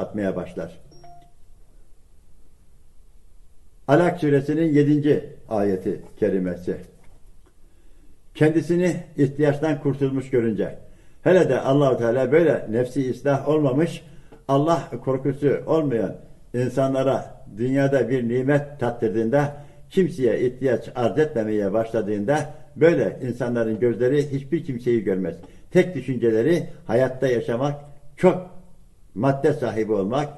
atmaya başlar. Alak suresinin 7. ayeti kerimesi. Kendisini ihtiyaçtan kurtulmuş görünce, hele de Allahu Teala böyle nefsi ıslah olmamış, Allah korkusu olmayan insanlara dünyada bir nimet tattırdığında, kimseye ihtiyaç arz etmemeye başladığında, böyle insanların gözleri hiçbir kimseyi görmez. Tek düşünceleri hayatta yaşamak, çok madde sahibi olmak,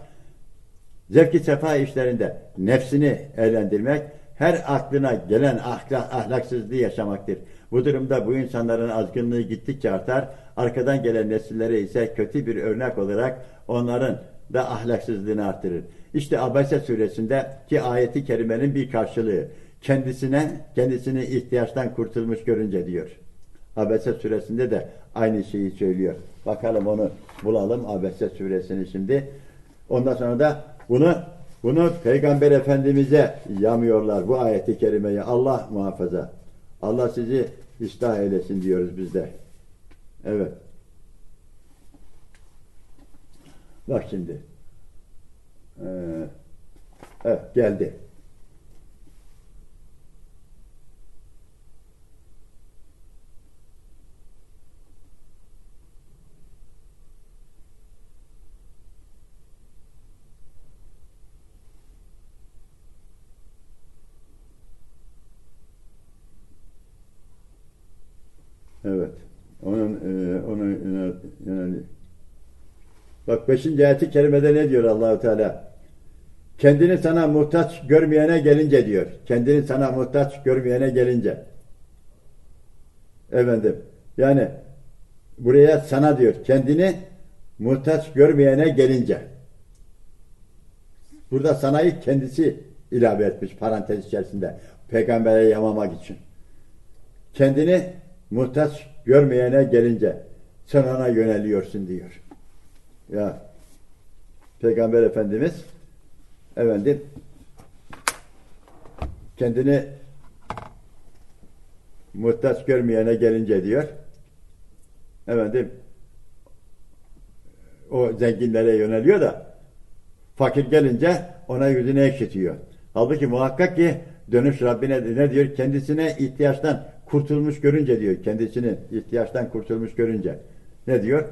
zevki sefa işlerinde nefsini eğlendirmek, her aklına gelen ahlak, ahlaksızlığı yaşamaktır. Bu durumda bu insanların azgınlığı gittikçe artar, arkadan gelen nesillere ise kötü bir örnek olarak onların da ahlaksızlığını artırır. İşte Abese suresinde ki ayeti kerimenin bir karşılığı. Kendisine, kendisini ihtiyaçtan kurtulmuş görünce diyor. Abese suresinde de aynı şeyi söylüyor. Bakalım onu bulalım Abese suresini şimdi. Ondan sonra da bunu bunu Peygamber Efendimiz'e yamıyorlar bu ayeti kerimeyi. Allah muhafaza. Allah sizi ıslah eylesin diyoruz biz de. Evet. Bak şimdi. Ee, evet geldi. Evet. Onun e, onun yönel- yöneli. Bak 5. ayeti kerimede ne diyor Allahu Teala? Kendini sana muhtaç görmeyene gelince diyor. Kendini sana muhtaç görmeyene gelince. Efendim. Yani buraya sana diyor. Kendini muhtaç görmeyene gelince. Burada sanayı kendisi ilave etmiş parantez içerisinde. Peygambere yamamak için kendini muhtaç görmeyene gelince sen ona yöneliyorsun diyor. Ya Peygamber Efendimiz efendim kendini muhtaç görmeyene gelince diyor efendim o zenginlere yöneliyor da fakir gelince ona yüzünü ekşitiyor. Halbuki muhakkak ki dönüş Rabbine ne diyor? Kendisine ihtiyaçtan kurtulmuş görünce diyor. Kendisini ihtiyaçtan kurtulmuş görünce. Ne diyor?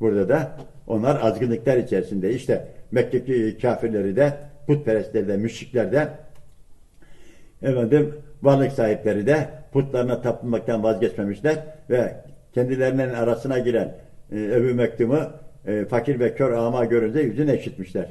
Burada da onlar azgınlıklar içerisinde. İşte Mekke'deki kafirleri de putperestleri de müşrikler de efendim varlık sahipleri de putlarına tapınmaktan vazgeçmemişler ve kendilerinin arasına giren e, Ebu Mektum'u e, fakir ve kör ama görünce yüzünü ekşitmişler.